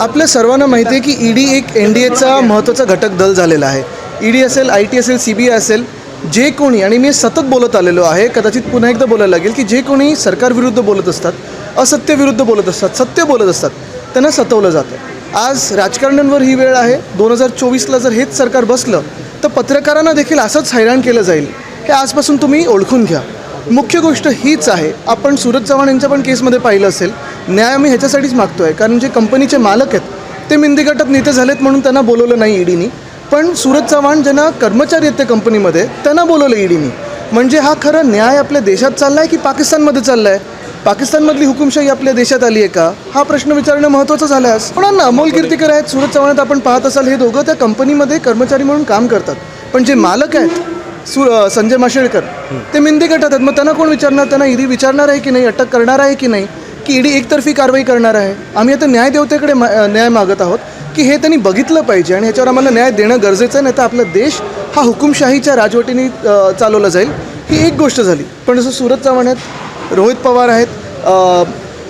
आपल्या सर्वांना माहिती आहे की ईडी एक एन डी एचा महत्त्वाचा घटक दल झालेला आहे. ईडी असेल आय टी असेल सी बी आय असेल जे कोणी आणि मी सतत बोलत आलेलो आहे कदाचित पुन्हा एकदा बोलायला लागेल की जे कोणी सरकारविरुद्ध बोलत असतात असत्यविरुद्ध बोलत असतात सत्य बोलत असतात त्यांना सतवलं जातं. आज राजकारण्यांवर ही वेळ आहे. दोन हजार चोवीसला जर हेच सरकार बसलं तर पत्रकारांना देखील असंच हैराण केलं जाईल. हे आजपासून तुम्ही ओळखून घ्या. मुख्य गोष्ट हीच आहे. आपण सूरज चव्हाण यांच्या पण केसमध्ये पाहिलं असेल न्याय आम्ही ह्याच्यासाठीच मागतो आहे कारण जे कंपनीचे मालक आहेत ते मिंदी गटात नेते झालेत म्हणून त्यांना बोलवलं नाही ईडीनी पण सूरज चव्हाण ज्यांना कर्मचारी आहेत त्या कंपनीमध्ये त्यांना बोलवलं ईडीनी म्हणजे हा खरा न्याय आपल्या देशात चालला आहे की पाकिस्तानमध्ये चालला आहे पाकिस्तानमधली हुकुमशाही आपल्या देशात आली आहे का? हा प्रश्न विचारणं महत्त्वाचं झालं पण अमोल कीर्तीकर आहेत सूरज चव्हाण आपण पाहत असाल हे दोघं त्या कंपनीमध्ये कर्मचारी म्हणून काम करतात. पण जे मालक आहेत सु संजय माशेळकर ते मिंदी गटात आहेत. मग त्यांना कोण विचारणार? त्यांना ईडी विचारणार आहे की नाही? अटक करणार आहे की नाही? की ईडी एकतर्फी कारवाई करणार आहे. आम्ही आता न्यायदेवतेकडे न्याय मागत आहोत की हे त्यांनी बघितलं पाहिजे आणि ह्याच्यावर आम्हाला न्याय देणं गरजेचं आहे नाही तर आपला देश हा हुकुमशाहीच्या राजवटीने चालवला जाईल. ही एक गोष्ट झाली. पण जसं सुरत चव्हाण आहेत रोहित पवार आहेत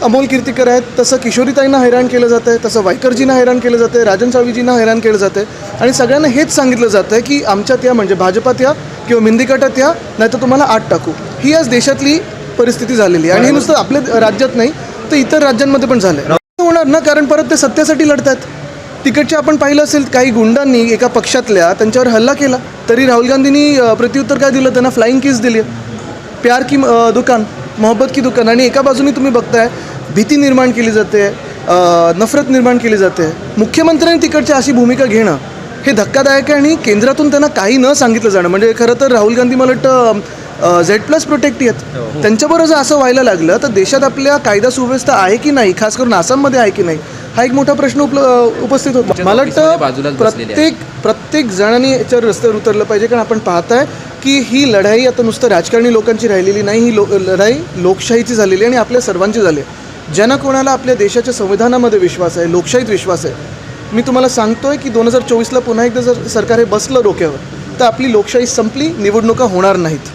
अमोल कीर्तिकर आहेत तसं किशोरीताईंना हैराण केलं जातं आहे तसं वायकरजींना हैराण केलं जातं आहे राजन साळवीजींना हैराण केलं जातं आहे. आणि सगळ्यांना हेच सांगितलं जातं आहे की आमच्यात या म्हणजे भाजपात या किंवा मिंदीकाटात या नाही तर तुम्हाला आत टाकू. ही आज देशातली परिस्थिती झालेली आहे. आणि हे नुसतं आपल्या राज्यात नाही तर इतर राज्यांमध्ये पण झालं आहे होणार ना कारण परत ते सत्यासाठी लढतात तिकडचे आपण पाहिलं असेल काही गुंडांनी एका पक्षातल्या त्यांच्यावर हल्ला केला. तरी राहुल गांधींनी प्रत्युत्तर काय दिलं? त्यांना फ्लाईंग किस दिली प्यार की दुकान मोहब्बत की दुकान. आणि एका बाजूनी तुम्ही बघताय भीती निर्माण केली जाते नफरत निर्माण केली जाते. मुख्यमंत्र्यांनी तिकडची अशी भूमिका घेणं हे धक्कादायक आहे आणि केंद्रातून त्यांना काही न सांगितलं जाणं. म्हणजे खरं तर राहुल गांधी मला वाटतं झेड प्लस प्रोटेक्टी आहेत त्यांच्याबरोबर जर असं व्हायला लागलं तर देशात आपल्या कायदा सुव्यवस्था आहे की नाही? खास करून आसाममध्ये आहे की नाही? हा एक मोठा प्रश्न उपल उपस्थित होतो. मला वाटतं आहे. प्रत्येक प्रत्येक जणांनी याच्यावर रस्त्यावर उतरलं पाहिजे कारण आपण पाहताय की ही लढाई आता नुसतं राजकारणी लोकांची राहिलेली नाही ही लो लढाई लोकशाहीची झालेली आहे आणि आपल्या सर्वांची झाली आहे. ज्यांना कोणाला आपल्या देशाच्या संविधानामध्ये विश्वास आहे लोकशाहीत विश्वास आहे. मी तुम्हाला सांगतोय की दोन हजार चोवीसला पुन्हा एकदा जर सरकार हे बसलं डोक्यावर तर आपली लोकशाही संपली निवडणुका होणार नाहीत.